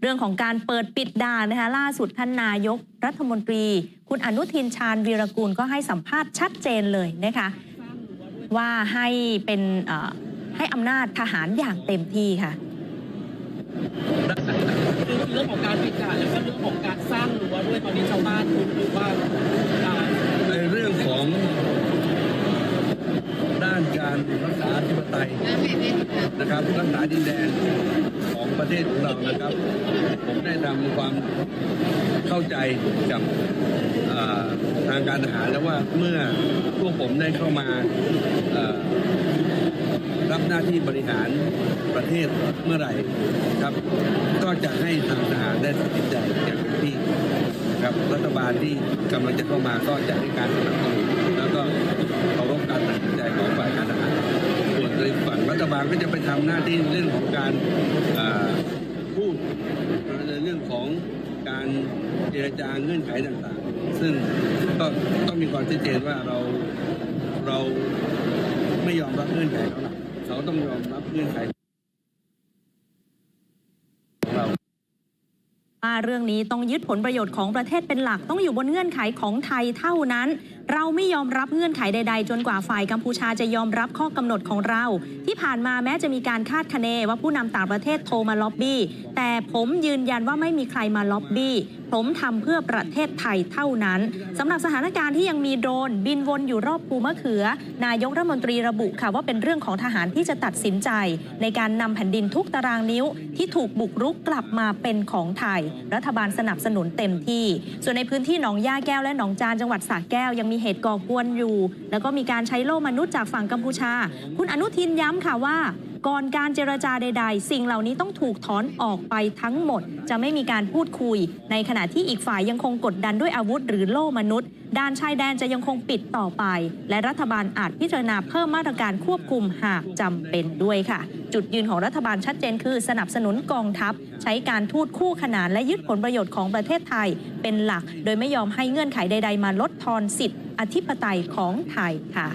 เรื่องของการเปิดปิดด่านนะคะล่าสุดท่านนายกรัฐมนตรี คุณอนุทินชาญวีรกูลก็ให้สัมภาษณ์ชัดเจนเลยนะคะว่าให้เป็นให้อำนาจทหารอย่างเต็มที่ค่ะคือเรื่องของการปิดด่านแล้วก็เรื่องของการสร้างรั้วด้วยตอนนี้ชาวบ้านรู้หรือว่าอ่าในเรื่องของด้านการรักษาธิปไตยนะครับรักษาดินแดน ของประเทศของเรานะครับ ผมได้ทำความเข้าใจกับทางการทหารแล้วว่าเมื่อพวกผมได้เข้ามารับหน้าที่บริหารประเทศเมื่อไหร่ครับ ก็จะให้ทางทหารได้ตัดสินใจอย่างเต็มที่ครับรัฐบาลที่กำลังจะเข้ามาก็จะให้การสนับสนุนแล้วก็เคารพการตัดสินใจของฝ่ายการ ก็จะไปทำหน้าที่เรื่องของการอ่าพูดในเรื่องของการเจรจาเงื่อนไขต่างๆ ซึ่งก็ต้องมีความชัดเจนว่าเราเราไม่ยอมรับเงื่อนไขเขาหรอกเขาต้องยอมรับเงื่อนไขของเราว่าเรื่องนี้ต้องยึดผลประโยชน์ของประเทศเป็นหลักต้องอยู่บนเงื่อนไขของไทยเท่านั้น เราไม่ยอมรับเงื่อนไขใด ๆ จนกว่าฝ่ายกัมพูชาจะยอมรับข้อกำหนดของเรา ที่ผ่านมาแม้จะมีการคาดคะเนว่าผู้นำต่างประเทศโทรมาล็อบบี้ แต่ผมยืนยันว่าไม่มีใครมาล็อบบี้ ผมทำเพื่อประเทศไทยเท่านั้นสำหรับสถานการณ์ที่ยังมีโดรนบินวนอยู่รอบภูมะเขือ นายกรัฐมนตรีระบุค่ะว่าเป็นเรื่องของทหารที่จะตัดสินใจ ในการนำแผ่นดินทุกตารางนิ้ว ที่ถูกบุกรุกกลับมาเป็นของไทย รัฐบาลสนับสนุนเต็มที่ ส่วนในพื้นที่หนองย่าแก้วและหนองจานจังหวัดสระแก้วยังมีเหตุก่อกวนอยู่ แล้วก็มีการใช้โล่มนุษย์จากฝั่งกัมพูชา คุณอนุทินย้ำค่ะว่า ก่อนการเจรจาใด ๆ สิ่งเหล่านี้ต้องถูกถอนออกไปทั้งหมด จะไม่มีการพูดคุย ในขณะที่อีกฝ่ายยังคงกดดันด้วยอาวุธหรือโล่มนุษย์ ด้านชายแดนจะยังคงปิดต่อไป และรัฐบาลอาจพิจารณาเพิ่มมาตรการควบคุมหากจำเป็นด้วยค่ะ จุดยืนของรัฐบาลชัดเจนคือสนับสนุนกองทัพ ใช้การทูตคู่ขนานและยึดผลประโยชน์ของประเทศไทยเป็นหลัก โดยไม่ยอมให้เงื่อนไขใด ๆ มาลดทอนสิทธิอธิปไตยของไทยค่ะ